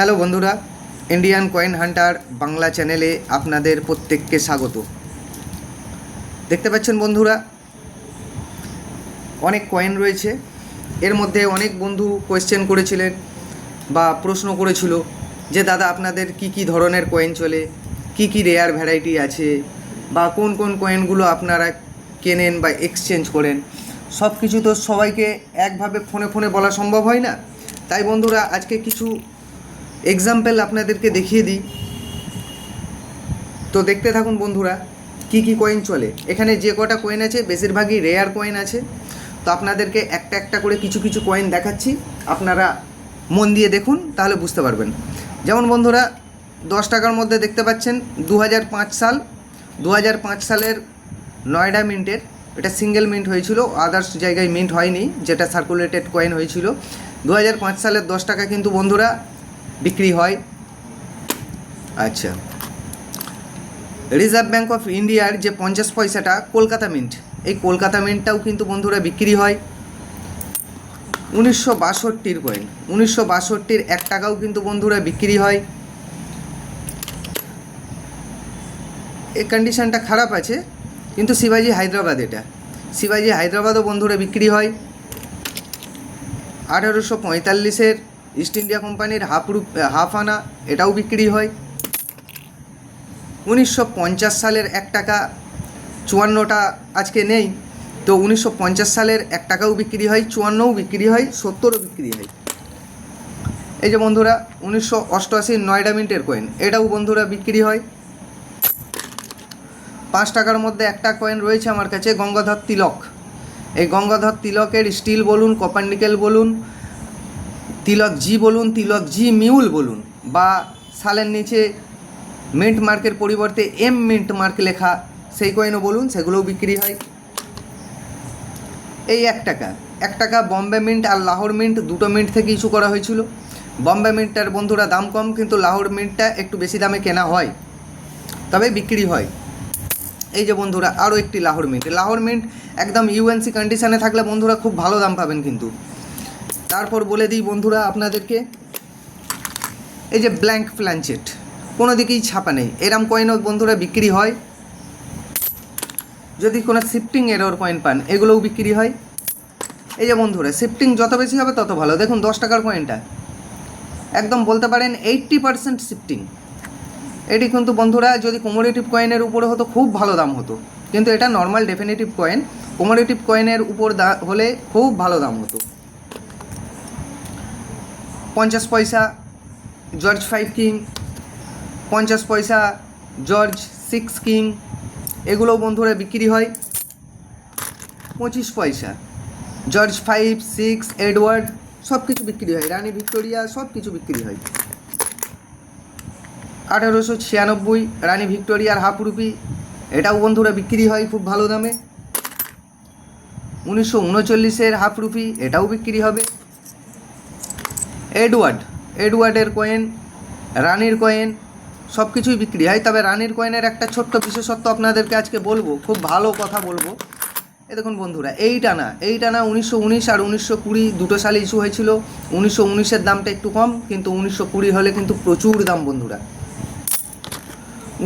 Hello বন্ধুরা Indian coin Hunter Bangla চ্যানেলে আপনাদের প্রত্যেককে স্বাগত। দেখতে পাচ্ছেন বন্ধুরা, অনেক কয়েন রয়েছে। এর মধ্যে অনেক বন্ধু কোয়েশ্চেন করেছিলেন বা প্রশ্ন করেছিল যে, দাদা, আপনাদের কি কি ধরনের কয়েন চলে? কি কি রেয়ার ভ্যারাইটি আছে? বা কোন কোন কয়েনগুলো আপনারা কেনেন বা এক্সচেঞ্জ করেন? সব কিছু তো সবাইকে একভাবে ফোনে ফোনে বলা সম্ভব হয় না। তাই বন্ধুরা, আজকে কিছু এক্সাম্পল আপনাদেরকে দেখিয়ে দিই। তো দেখতে থাকুন বন্ধুরা, কি কি কয়েন চলে। এখানে যে কটা কয়েন আছে, বেশিরভাগই রেয়ার কয়েন আছে। তো আপনাদেরকে একটা একটা করে কিছু কিছু কয়েন দেখাচ্ছি। আপনারা মন দিয়ে দেখুন, তাহলে বুঝতে পারবেন। যেমন বন্ধুরা, দশ টাকার মধ্যে দেখতে পাচ্ছেন দু হাজার পাঁচ সাল। দু হাজার পাঁচ সালের নয়ডা মিন্টের এটা সিঙ্গেল মিন্ট হয়েছিল আদার্স জায়গায় মিন্ট হয়নি, যেটা সার্কুলেটেড কয়েন হয়েছিল। দু হাজার পাঁচ সালের দশ টাকা কিন্তু বন্ধুরা বিক্রি হয়। আচ্ছা। রিজার্ভ ব্যাঙ্ক অফ ইন্ডিয়ার যে পঞ্চাশ পয়সাটা কলকাতা মিন্ট এই কলকাতা মিন্টটাও কিন্তু বন্ধুরা বিক্রি হয়। উনিশশো বাষট্টির কয়েন উনিশশো বাষট্টির এক টাকাও কিন্তু বন্ধুরা বিক্রি হয়। এই কন্ডিশনটা খারাপ আছে, কিন্তু শিবাজি হায়দ্রাবাদ এটা। শিবাজি হায়দ্রাবাদও বন্ধুরা বিক্রি হয়। আঠারোশো পঁয়তাল্লিশের ইস্ট ইন্ডিয়া কোম্পানির হাফ রুপ হাফ আনা, এটাও বিক্রি হয়। উনিশশো পঞ্চাশ সালের এক টাকা চুয়ান্নটা আজকে নেই, তো উনিশশো পঞ্চাশ সালের এক টাকাও বিক্রি হয়, চুয়ান্নও বিক্রি হয়, সত্তরও বিক্রি হয়। এই যে বন্ধুরা, উনিশশো অষ্টআশির নয়ডা মিন্টের কয়েন এটাও বন্ধুরা বিক্রি হয়। পাঁচ টাকার মধ্যে একটা কয়েন রয়েছে আমার কাছে, গঙ্গাধর তিলক। এই গঙ্গাধর তিলকের স্টিল বলুন কপার নিকেল বলুন তিলক জি বলুন, তিলক জি মিউল বলুন, বা সালের নিচে মিন্ট মার্কের পরিবর্তে এম মিন্ট মার্ক লেখা, সেই কয়েনও বলুন, সেগুলোও বিক্রি হয়। এই এক টাকা এক টাকা বম্বে মিন্ট আর লাহোর মিন্ট দুটো মিন্ট থেকে ইস্যু করা হয়েছিল। বম্বে মিন্টটার বন্ধুরা দাম কম, কিন্তু লাহোর মিন্টটা একটু বেশি দামে কেনা হয়, তবে বিক্রি হয়। এই যে বন্ধুরা, আরও একটি লাহোর মিন্ট। লাহোর মিন্ট একদম ইউএনসি কন্ডিশনে থাকলে বন্ধুরা খুব ভালো দাম পাবেন কিন্তু। তারপর বলে দিই বন্ধুরা আপনাদেরকে, এই যে ব্ল্যাঙ্ক প্ল্যাঞ্চেট কোনো দিকেই ছাপা নেই। এরম কয়েনও বন্ধুরা বিক্রি হয়। যদি কোনো শিফটিং এরর কয়েন পান, এগুলোও বিক্রি হয়। এই যে বন্ধুরা শিফটিং যত বেশি হবে তত ভালো। দেখুন, দশ টাকার কয়েনটা একদম বলতে পারেন এইট্টি পারসেন্ট শিফটিং এটি কিন্তু বন্ধুরা, যদি কোমোডেটিভ কয়েনের উপরে হতো, খুব ভালো দাম হতো। কিন্তু এটা নর্মাল ডেফিনেটিভ কয়েন কোমোডেটিভ কয়েনের উপর দা হলে খুব ভালো দাম হতো। পঞ্চাশ পয়সা জর্জ ফাইভ কিং পঞ্চাশ পয়সা জর্জ সিক্স কিং এগুলোও বন্ধুরা বিক্রি হয়। পঁচিশ পয়সা জর্জ ফাইভ সিক্স এডওয়ার্ড সব কিছু বিক্রি হয়। রানী ভিক্টোরিয়া সব কিছু বিক্রি হয়। আঠারোশো ছিয়ানব্বই, রানী ভিক্টোরিয়ার হাফ রুপি এটাও বন্ধুরা বিক্রি হয় খুব ভালো দামে। উনিশশো উনচল্লিশের হাফ রুপি এটাও বিক্রি হবে। এডওয়ার্ড। এডওয়ার্ডের কয়েন রানীর কয়েন সব কিছুই বিক্রি হয়। তবে রানীর কয়েনের একটা ছোট্ট বিশেষত্ব আপনাদেরকে আজকে বলব, খুব ভালো কথা বলব। এ দেখুন বন্ধুরা এই টানা এই টানা উনিশশো উনিশ আর উনিশশো কুড়ি দুটো সালে ইস্যু হয়েছিল। উনিশশো উনিশের দামটা একটু কম, কিন্তু উনিশশো কুড়ি হলে কিন্তু প্রচুর দাম বন্ধুরা।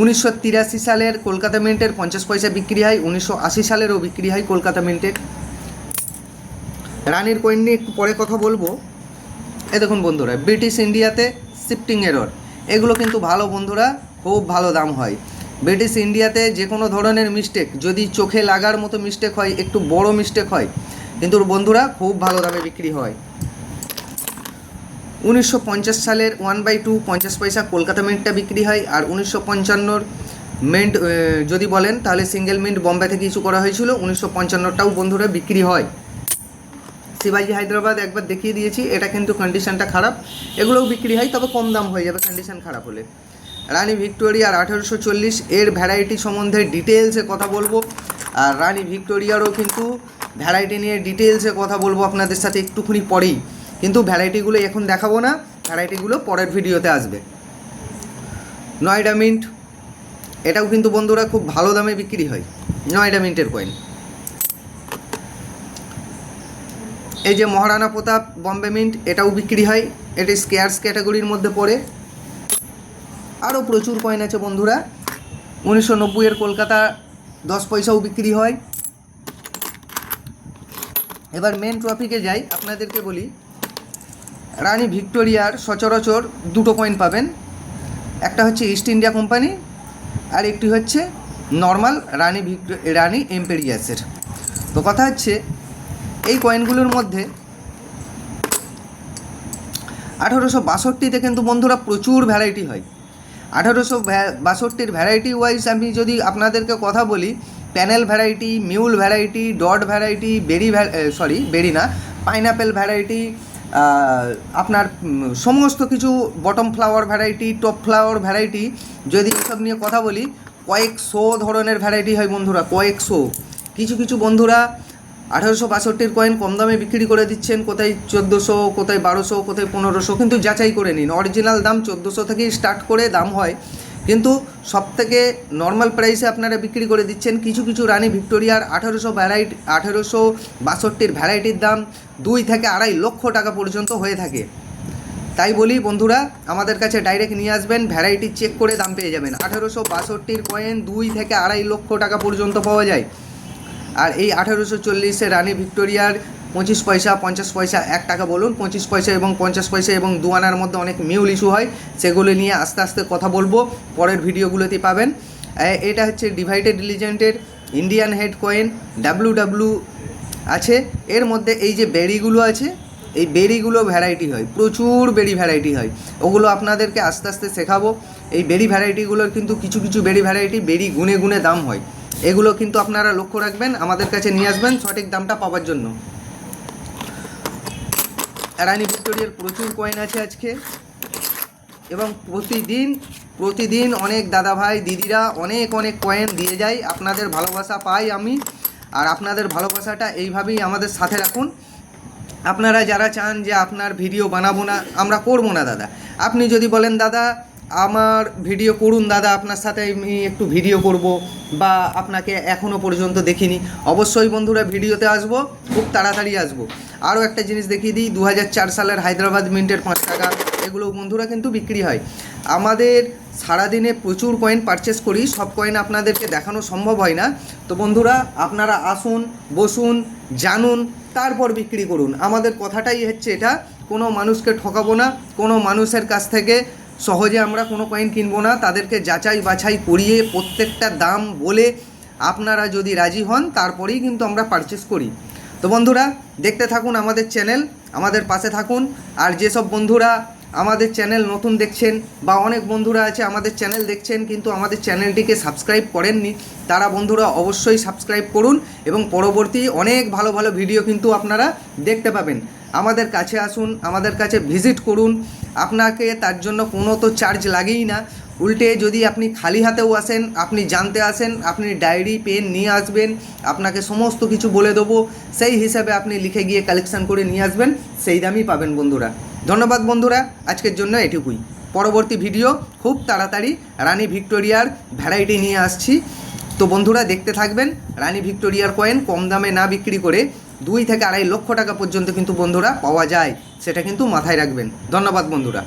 উনিশশো তিরাশি সালের কলকাতা মিন্টের পঞ্চাশ পয়সা বিক্রি হয়, উনিশশো আশি সালেরও বিক্রি হয় কলকাতা মিন্টের। রানীর কয়েন নিয়ে একটু পরে কথা বলব। এ দেখুন বন্ধুরা ব্রিটিশ ইন্ডিয়াতে শিফটিং এরর এগুলো কিন্তু ভালো বন্ধুরা, খুব ভালো দাম হয়। ব্রিটিশ ইন্ডিয়াতে যে কোনো ধরনের মিস্টেক যদি চোখে লাগার মতো মিস্টেক হয়, একটু বড় মিস্টেক হয়, কিন্তু বন্ধুরা, খুব ভালো দামে বিক্রি হয়। উনিশশো পঞ্চাশ সালের ওয়ান বাই টু পঞ্চাশ পয়সা কলকাতা মিন্টটা বিক্রি হয়, আর উনিশশো পঞ্চান্নর মিন্ট যদি বলেন, তাহলে সিঙ্গেল মিন্ট বম্বে থেকে ইস্যু করা হয়েছিল। উনিশশো পঞ্চান্নটাও বন্ধুরা বিক্রি হয়। শিবাজি হায়দ্রাবাদ একবার দেখিয়ে দিয়েছি, এটা কিন্তু কন্ডিশনটা খারাপ। এগুলোও বিক্রি হয়, তবে কম দাম হয়ে যাবে কন্ডিশন খারাপ হলে। রানী ভিক্টোরিয়ার আঠেরোশো চল্লিশ, এর ভ্যারাইটি সম্বন্ধে ডিটেলসে কথা বলব। আর রানী ভিক্টোরিয়ারও কিন্তু ভ্যারাইটি নিয়ে ডিটেলসে কথা বলব আপনাদের সাথে একটুখানি পরেই। কিন্তু ভ্যারাইটিগুলো এখন দেখাবো না ভ্যারাইটিগুলো পরের ভিডিওতে আসবে। নয়ডা মিন্ট, এটাও কিন্তু বন্ধুরা খুব ভালো দামে বিক্রি হয়, নয়ডা মিন্টের কয়েন এই যে মহারানা প্রতাপ, বম্বে মিন্ট, এটাও বিক্রি হয়। এটি স্কেয়ার্স ক্যাটাগরির মধ্যে পড়ে। আরও প্রচুর কয়েন আছে বন্ধুরা। উনিশশো নব্বইয়ের কলকাতা দশ পয়সাও বিক্রি হয়। এবার মেন ট্রফিকে যাই। আপনাদেরকে বলি, রানী ভিক্টোরিয়ার সচরাচর দুটো কয়েন পাবেন। একটা হচ্ছে ইস্ট ইন্ডিয়া কোম্পানি আর একটি হচ্ছে নর্মাল রানী ভিক্টো, রানী এম্পেরিয়াসের। তো কথা হচ্ছে এই কয়েনগুলোর মধ্যে আঠারোশো বাষট্টিতে কিন্তু বন্ধুরা প্রচুর ভ্যারাইটি হয়। আঠারোশো বাষট্টির ভ্যারাইটি ওয়াইজ আমি যদি আপনাদেরকে কথা বলি panel variety mule variety dot variety berry sorry berry না পাইনাপেল ভ্যারাইটি আপনার সমস্ত কিছু bottom flower variety top flower variety যদি এসব নিয়ে কথা বলি, কয়েকশো ধরনের ভ্যারাইটি হয় বন্ধুরা, কয়েকশো। কিছু কিছু বন্ধুরা আঠারোশো বাষট্টির কয়েন কম দামে বিক্রি করে দিচ্ছেন, কোথায় চোদ্দোশো, কোথায় বারোশো, কোথায় পনেরোশো, কিন্তু যাচাই করে নিন। অরিজিনাল দাম চোদ্দোশো থেকেই স্টার্ট করে দাম হয়। কিন্তু সব থেকে নর্মাল প্রাইসে আপনারা বিক্রি করে দিচ্ছেন কিছু কিছু রানী ভিক্টোরিয়ার আঠারোশো ভ্যারাইটি আঠারোশো বাষট্টির ভ্যারাইটির দাম দুই থেকে আড়াই লক্ষ টাকা পর্যন্ত হয়ে থাকে। তাই বলি, বন্ধুরা, আমাদের কাছে ডাইরেক্ট নিয়ে আসবেন ভ্যারাইটি চেক করে দাম পেয়ে যাবেন। আঠারোশো বাষট্টির কয়েন দুই থেকে আড়াই লক্ষ টাকা পর্যন্ত পাওয়া যায়। আর এই আঠারোশো চল্লিশে রানী ভিক্টোরিয়ার পঁচিশ পয়সা, পঞ্চাশ পয়সা, এক টাকা বলুন, পঁচিশ পয়সা এবং পঞ্চাশ পয়সা এবং দু আনার মধ্যে অনেক মিউল ইস্যু হয়, সেগুলো নিয়ে আস্তে আস্তে কথা বলব, পরের ভিডিওগুলোতে পাবেন। এটা হচ্ছে divided লিজেন্ডের Indian head coin W W আছে। এর মধ্যে এই যে বেরিগুলো আছে, এই বেরিগুলো ভ্যারাইটি হয়, প্রচুর বেরি ভ্যারাইটি হয়। ওগুলো আপনাদেরকে আস্তে আস্তে শেখাবো। এই বেরি ভ্যারাইটিগুলোর কিন্তু কিছু কিছু বেরি ভ্যারাইটি বেরি গুনে গুনে দাম হয়। এগুলো কিন্তু আপনারা লক্ষ্য রাখবেন, আমাদের কাছে নিয়ে আসবেন, সঠিক দামটা পাওয়ার জন্য। রানী ভিক্টোরিয়ার প্রচুর কয়েন আছে আজকে। এবং প্রতিদিন প্রতিদিন অনেক দাদা ভাই দিদিরা অনেক অনেক কয়েন দিয়ে যায়। আপনাদের ভালোবাসা পাই আমি, আর আপনাদের ভালোবাসাটা এইভাবেই আমাদের সাথে রাখুন। আপনারা যারা চান যে আপনার ভিডিও বানাবো না, আমরা করব না, দাদা। আপনি যদি বলেন, দাদা আমার ভিডিও করুন দাদা, আপনার সাথে আমি একটু ভিডিও করব বা আপনাকে এখনও পর্যন্ত দেখিনি। অবশ্যই বন্ধুরা ভিডিওতে আসব, খুব তাড়াতাড়ি আসব। আরও একটা জিনিস দেখিয়ে দিই দু হাজার চার সালের হায়দ্রাবাদ মিন্টের পাঁচ টাকা এগুলো বন্ধুরা কিন্তু বিক্রি হয়। আমাদের সারাদিনে প্রচুর কয়েন পারচেস করি, সব কয়েন আপনাদেরকে দেখানো সম্ভব হয় না। তো বন্ধুরা, আপনারা আসুন, বসুন, জানুন, তারপর বিক্রি করুন। আমাদের কথাটাই হচ্ছে এটা, কোনো মানুষকে ঠকাবো না, কোনো মানুষের কাছ থেকে সহজে আমরা কোনো কয়েন কিনবো না। তাদেরকে যাচাই বাছাই করিয়ে প্রত্যেকটা দাম বলে আপনারা যদি রাজি হন, তারপরেই কিন্তু আমরা পারচেস করি। তো বন্ধুরা, দেখতে থাকুন আমাদের চ্যানেল আমাদের পাশে থাকুন। আর যেসব বন্ধুরা আমাদের চ্যানেল নতুন দেখছেন বা অনেক বন্ধুরা আছে আমাদের চ্যানেল দেখছেন কিন্তু আমাদের চ্যানেলটিকে সাবস্ক্রাইব করেননি, তারা বন্ধুরা অবশ্যই সাবস্ক্রাইব করুন এবং পরবর্তী অনেক ভালো ভালো ভিডিও কিন্তু আপনারা দেখতে পাবেন। আমাদের কাছে আসুন, আমাদের কাছে ভিজিট করুন। আপনাকে তার জন্য কোনো তো চার্জ লাগেই না। উল্টে যদি আপনি খালি হাতেও আসেন, আপনি জানতে আসেন, আপনি ডায়েরি পেন নিয়ে আসবেন, আপনাকে সমস্ত কিছু বলে দেবো। সেই হিসাবে আপনি লিখে গিয়ে কালেকশান করে নিয়ে আসবেন, সেই দামই পাবেন বন্ধুরা। ধন্যবাদ বন্ধুরা, আজকের জন্য এটুকুই। পরবর্তী ভিডিও খুব তাড়াতাড়ি রানী ভিক্টোরিয়ার ভ্যারাইটি নিয়ে আসছি। তো বন্ধুরা দেখতে থাকবেন, রানী ভিক্টোরিয়ার কয়েন কম দামে না বিক্রি করে দুই থেকে আড়াই লক্ষ টাকা পর্যন্ত কিন্তু বন্ধুরা পাওয়া যায়, সেটা কিন্তু মাথায় রাখবেন। ধন্যবাদ বন্ধুরা।